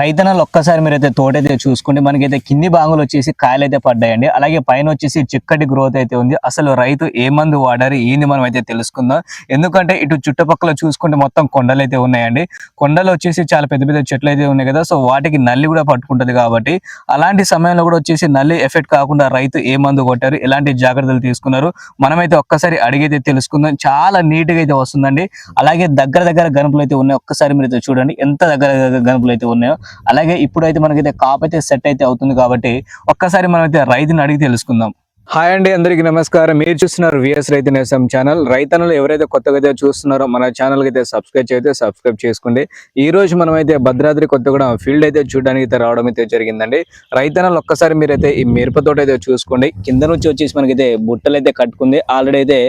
రైతనాలు ఒక్కసారి మీరైతే తోటైతే చూసుకుంటే మనకైతే కింది భాగంలో వచ్చేసి కాయలు అయితే పడ్డాయండి. అలాగే పైన వచ్చేసి చిక్కటి గ్రోత్ అయితే ఉంది. అసలు రైతు ఏ మందు వాడారు ఏంది మనం అయితే తెలుసుకుందాం. ఎందుకంటే ఇటు చుట్టుపక్కల చూసుకుంటే మొత్తం కొండలు అయితే ఉన్నాయండి. కొండలు వచ్చేసి చాలా పెద్ద పెద్ద చెట్లు అయితే ఉన్నాయి కదా. సో వాటికి నల్లి కూడా పట్టుకుంటది కాబట్టి అలాంటి సమయంలో కూడా వచ్చేసి నల్లి ఎఫెక్ట్ కాకుండా రైతు ఏ మందు కొట్టారు ఎలాంటి జాగ్రత్తలు తీసుకున్నారు మనమైతే ఒక్కసారి అడిగైతే తెలుసుకుందాం. చాలా నీట్గా అయితే వస్తుందండి. అలాగే దగ్గర దగ్గర గనుపులు అయితే ఉన్నాయి. ఒక్కసారి మీరు అయితే చూడండి. ఎంత దగ్గర దగ్గర గనుపులు అయితే ఉన్నాయో. అలాగే ఇప్పుడైతే మనకైతే కాప్ అయితే సెట్ అయితే అవుతుంది కాబట్టి ఒక్కసారి మనం అయితే రైతుని అడిగి తెలుసుకుందాం. హాయ్ అండి అందరికీ నమస్కారం. మీరు చూస్తున్నారు విఎస్ రైతు నేసం ఛానల్. రైతన్నలు ఎవరైతే కొత్తగా అయితే చూస్తున్నారో మన ఛానల్ అయితే సబ్స్క్రైబ్ చేస్తే సబ్స్క్రైబ్ చేసుకోండి. ఈ రోజు మనం అయితే భద్రాద్రి కొత్తగూడెం ఫీల్డ్ అయితే చూడడానికి అయితే రావడం అయితే జరిగిందండి. రైతన్నలు ఒక్కసారి మీరైతే ఈ మిరప తోట అయితే చూసుకోండి. కింద నుంచి వచ్చేసి మనకైతే బుట్టలు అయితే కట్టుకుంది. ఆల్రెడీ అయితే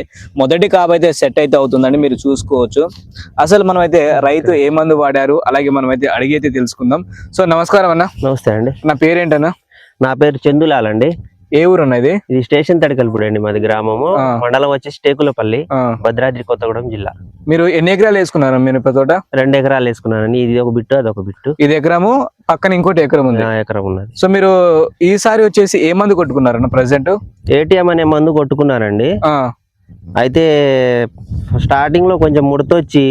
మొదటి కాపు అయితే సెట్ అయితే అవుతుందండి మీరు చూసుకోవచ్చు. అసలు మనం అయితే రైతు ఏ మందు వాడారు? అలాగే మనం అయితే అడిగి అయితే తెలుసుకుందాం. సో నమస్కారం అన్న. నమస్తే అండి. నా పేరేంటన్నా? నా పేరు చందులాల్ అండి. ఏ ఊరు అన్నది ఇది స్టేషన్ తడకల్పూడి అండి మాది గ్రామము. మండలం వచ్చేసి టేకులపల్లి భద్రాద్రి కొత్తగూడెం జిల్లా. మీరు ఎన్ని ఎకరాలు వేసుకున్నారు మిరప తోట రెండు ఎకరాలు వేసుకున్నానండి. ఇది ఒక బిట్టు అది ఒక బిట్టు. ఇది ఎకరము పక్కన ఇంకోటి ఎకరం ఉంది. ఎకరం ఉన్నది. సో మీరు ఈసారి వచ్చేసి ఏ మందు కొట్టుకున్నారన్న ప్రజెంట్? ఏటీఎం అనే మందు కొట్టుకున్నానండి అయితే స్టార్టింగ్లో కొంచెం ముడతొచ్చి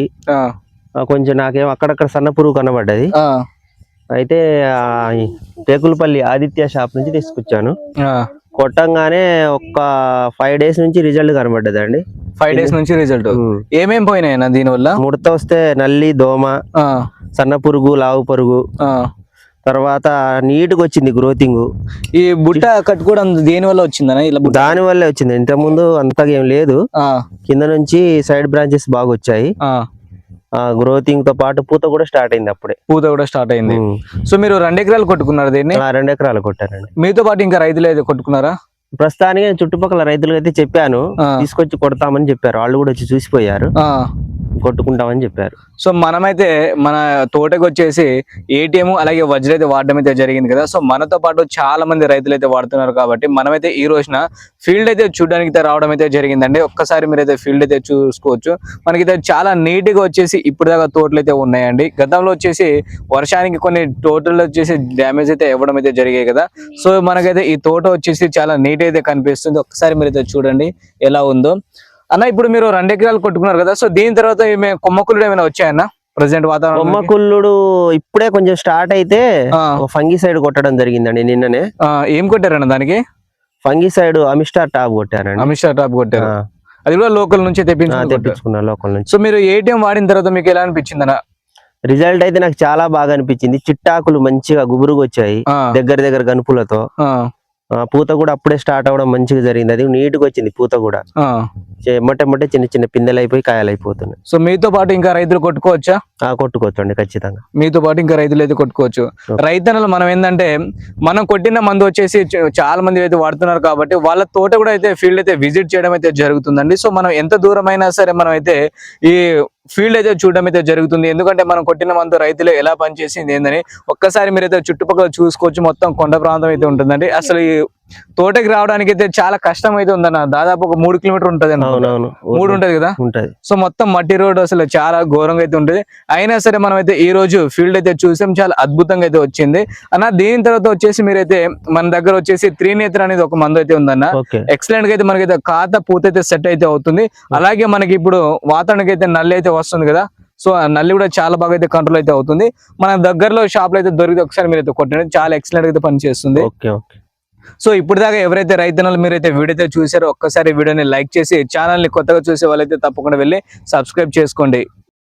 కొంచెం నాకేం అక్కడక్కడ సన్న పురుగు కనబడ్డది. అయితే టేకులపల్లి ఆదిత్య షాప్ నుంచి తీసుకొచ్చాను. కొట్టంగానే ఒక్క ఫైవ్ డేస్ నుంచి రిజల్ట్ కనబడ్డది అండి ఫైవ్ డేస్ నుంచి రిజల్ట్. ఏమేం పోయినాయన్న దీనివల్ల? ముడత వస్తే నల్లి దోమ ఆ, సన్న పురుగు లావు పురుగు. తర్వాత నీట్గా వచ్చింది గ్రోతింగ్. ఈ బుట్ట కట్టుకోవడం దేని వల్ల వచ్చిందన్న? ఇలా దాని వల్లే వచ్చింది. ఇంత ముందు అంతగా ఏం లేదు. కింద నుంచి సైడ్ బ్రాంచెస్ బాగా వచ్చాయి. గ్రోతింగ్తో పాటు పూత కూడా స్టార్ట్ అయింది అప్పుడే. పూత కూడా స్టార్ట్ అయింది. సో మీరు రెండు ఎకరాలు కొట్టుకున్నారు దీన్ని? ఆ రెండు ఎకరాలు కొట్టారండి. మీతో పాటు ఇంకా రైతులు అయితే కొట్టుకున్నారా? ప్రస్తుతానికి చుట్టుపక్కల రైతులకు అయితే చెప్పాను. తీసుకొచ్చి కొడతామని చెప్పారు. వాళ్ళు కూడా వచ్చి చూసిపోయారు. కొట్టుకుంటామని చెప్పారు. సో మనమైతే మన తోటకు వచ్చేసి ఏటీఎం అలాగే వజ్ర అయితే వాడడం అయితే జరిగింది కదా. సో మనతో పాటు చాలా మంది రైతులు అయితే వాడుతున్నారు కాబట్టి మనమైతే ఈ రోజున ఫీల్డ్ అయితే చూడడానికి అయితే రావడం అయితే జరిగిందండి. ఒక్కసారి మీరైతే ఫీల్డ్ అయితే చూసుకోవచ్చు. మనకైతే చాలా నీట్గా వచ్చేసి ఇప్పుడు దాకా తోటలు అయితే ఉన్నాయండి. గతంలో వచ్చేసి వర్షానికి కొన్ని తోటలు వచ్చేసి డ్యామేజ్ అయితే ఇవ్వడం అయితే జరిగాయి కదా. సో మనకైతే ఈ తోట వచ్చేసి చాలా నీట్ అయితే కనిపిస్తుంది. ఒక్కసారి మీరైతే చూడండి ఎలా ఉందో. అన్న ఇప్పుడు మీరు రెండు ఎకరాలు కొట్టుకున్నారు కదా సో దీని తర్వాత కొమ్మకులు ఏమైనా వచ్చాయన్న ప్రజెంట్ వాతావరణం కొమ్మ కుల్లుడు ఇప్పుడే కొంచెం స్టార్ట్ అయితే. ఫంగి సైడ్ కొట్టడం జరిగిందండి నిన్ననే. ఏం కొట్టారన్న దానికి? ఫంగి సైడ్ అమిస్టార్ టాప్ కొట్టారండి. షా టాప్ కొట్టారు. అది కూడా లోకల్ నుంచి. తెప్పించుకున్నా లోకల్ నుంచి. సో మీరు ఏటీఎం వాడిన తర్వాత మీకు ఎలా అనిపించింది అన్న రిజల్ట్ అయితే నాకు చాలా బాగా అనిపించింది. చిట్టాకులు మంచిగా గుబురుగా వచ్చాయి దగ్గర దగ్గర గనుపులతో. పూత కూడా అప్పుడే స్టార్ట్ అవ్వడం మంచిగా జరిగింది. అది నీట్గా వచ్చింది పూత కూడా. ఎమ్మటెమ్మటే చిన్న చిన్న పిందెలు అయిపోయి కాయలు అయిపోతున్నాయి సో మీతో పాటు ఇంకా రైతులు కొట్టుకోవచ్చా? ఆ కొట్టుకోవచ్చండి ఖచ్చితంగా. మీతో పాటు ఇంకా రైతులు అయితే కొట్టుకోవచ్చు. రైతన్నలు మనం ఏంటంటే మనం కొట్టిన మందు వచ్చేసి చాలా మంది అయితే వాడుతున్నారు కాబట్టి వాళ్ళ తోట కూడా అయితే ఫీల్డ్ అయితే విజిట్ చేయడం అయితే జరుగుతుందండి. సో మనం ఎంత దూరం అయినా సరే మనం అయితే ఈ ఫీల్డ్ అయితే చూడడం అయితే జరుగుతుంది. ఎందుకంటే మనం కొట్టిన మందు రైతులు ఎలా పనిచేసింది ఏందని ఒక్కసారి మీరైతే చుట్టుపక్కల చూసుకోవచ్చు. మొత్తం కొండ ప్రాంతం అయితే ఉంటుందండి. అసలు ఈ తోటకి రావడానికి అయితే చాలా కష్టం అయితే ఉందన్న. దాదాపు ఒక మూడు కిలోమీటర్ ఉంటది మూడు ఉంటది కదా? ఉంటది. సో మొత్తం మట్టి రోడ్ అసలు చాలా ఘోరంగా అయితే ఉంటుంది. అయినా సరే మనం అయితే ఈ రోజు ఫీల్డ్ అయితే చూసాం. చాలా అద్భుతంగా అయితే వచ్చింది. అన్న దీని తర్వాత వచ్చేసి మీరైతే మన దగ్గర వచ్చేసి త్రినేత్ర అనేది ఒక మందు అయితే ఉందన్న. ఎక్సలెంట్గా అయితే మనకైతే ఖాతా పూత అయితే సెట్ అయితే అవుతుంది. అలాగే మనకి ఇప్పుడు వాతావరణానికి అయితే నల్లి అయితే వస్తుంది కదా? సో ఆ నల్లి కూడా చాలా బాగా అయితే కంట్రోల్ అయితే అవుతుంది. మన దగ్గరలో షాప్లో అయితే దొరికితే ఒకసారి మీరైతే కొట్టండి. చాలా ఎక్సలెంట్గా అయితే పనిచేస్తుంది. Okay okay. సో ఇప్పుడు దాకా ఎవరైతే రైతన్నలు మీరైతే వీడియో చూసారో ఒక్కసారి వీడియోని లైక్ చేసి ఛానల్ని కొత్తగా చూసే వాళ్ళైతే తప్పకుండా వెళ్ళి సబ్స్క్రైబ్ చేసుకోండి.